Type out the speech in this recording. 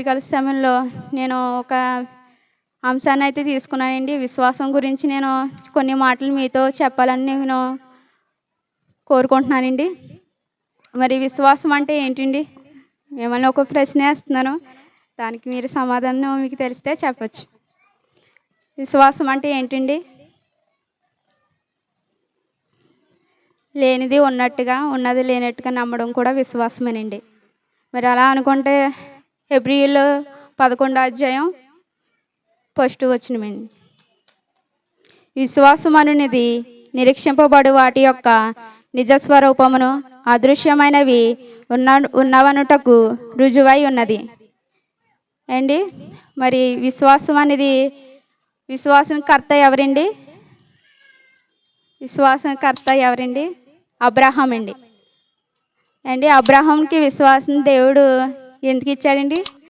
రాత్రికాల సమయంలో నేను ఒక అంశాన్ని అయితే తీసుకున్నానండి. విశ్వాసం గురించి నేను కొన్ని మాటలు మీతో చెప్పాలని నేను కోరుకుంటున్నానండి. మరి విశ్వాసం అంటే ఏంటండి? మిమ్మల్ని ఒక ప్రశ్న వేస్తున్నాను. దానికి మీరు సమాధానం మీకు తెలిస్తే చెప్పచ్చు. విశ్వాసం అంటే ఏంటండి? లేనిది ఉన్నట్టుగా ఉన్నది లేనట్టుగా నమ్మడం కూడా విశ్వాసమేనండి. మరి అలా అనుకుంటే ఎబ్రిల్ పదకొండో అధ్యాయం ఫస్ట్ వచ్చినమండి విశ్వాసం అనునిది నిరీక్షింపబడు వాటి యొక్క నిజస్వరూపమును అదృశ్యమైనవి ఉన్న ఉన్నవనుటకు రుజువై ఉన్నది. అండి మరి విశ్వాసం అనేది విశ్వాసం కర్త ఎవరండి? విశ్వాసం కర్త ఎవరండి? అబ్రహాం అండి అండి అబ్రహాంకి విశ్వాసం దేవుడు ఎందుకు ఇచ్చాడండి?